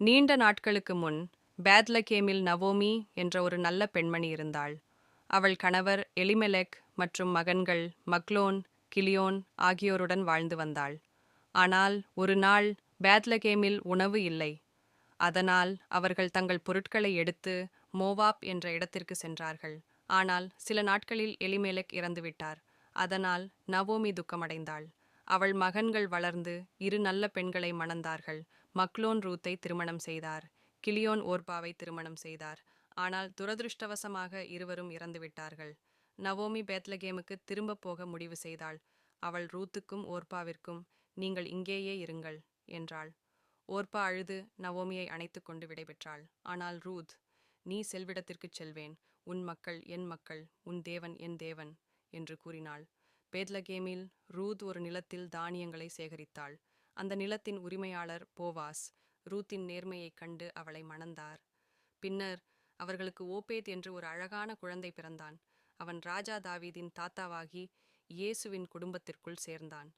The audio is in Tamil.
நீண்ட நாட்களுக்கு முன் பேத்லகேமில் நவோமி என்ற ஒரு நல்ல பெண்மணி இருந்தாள். அவள் கணவர் எலிமெலெக் மற்றும் மகன்கள் மக்லோன் கிலியோன் ஆகியோருடன் வாழ்ந்து வந்தாள். ஆனால் ஒரு நாள் பேத்லகேமில் உணவு இல்லை. அதனால் அவர்கள் தங்கள் பொருட்களை எடுத்து மோவாப் என்ற இடத்திற்கு சென்றார்கள். ஆனால் சில நாட்களில் எலிமெலெக் இறந்துவிட்டார். அதனால் நவோமி துக்கமடைந்தாள். அவள் மகன்கள் வளர்ந்து இரு நல்ல பெண்களை மணந்தார்கள். மக்லோன் ரூத்தை திருமணம் செய்தார். கிளியோன் ஓர்பாவை திருமணம் செய்தார். ஆனால் துரதிருஷ்டவசமாக இருவரும் இறந்துவிட்டார்கள் நவோமி பேத்லகேமுக்கு திரும்பப் போக முடிவு செய்தாள். அவள் ரூத்துக்கும் ஓர்பாவிற்கும் நீங்கள் இங்கேயே இருங்கள் என்றாள். ஓர்பா அழுது நவோமியை அணைத்து கொண்டு விடைபெற்றாள். ஆனால் ரூத் நீ செல்விடத்திற்குச் செல்வேன். உன் மக்கள் என் மக்கள் உன் தேவன் என் தேவன் என்று கூறினாள். பேத்லகேமில் ரூத் ஒரு நிலத்தில் தானியங்களை சேகரித்தாள். அந்த நிலத்தின் உரிமையாளர் போவாஸ் ரூத்தின் நேர்மையைக் கண்டு அவளை மணந்தார். பின்னர் அவர்களுக்கு ஓபேத் என்று ஒரு அழகான குழந்தை பிறந்தான். அவன் ராஜா தாவீதின் தாத்தாவாகி இயேசுவின் குடும்பத்திற்குள் சேர்ந்தான்.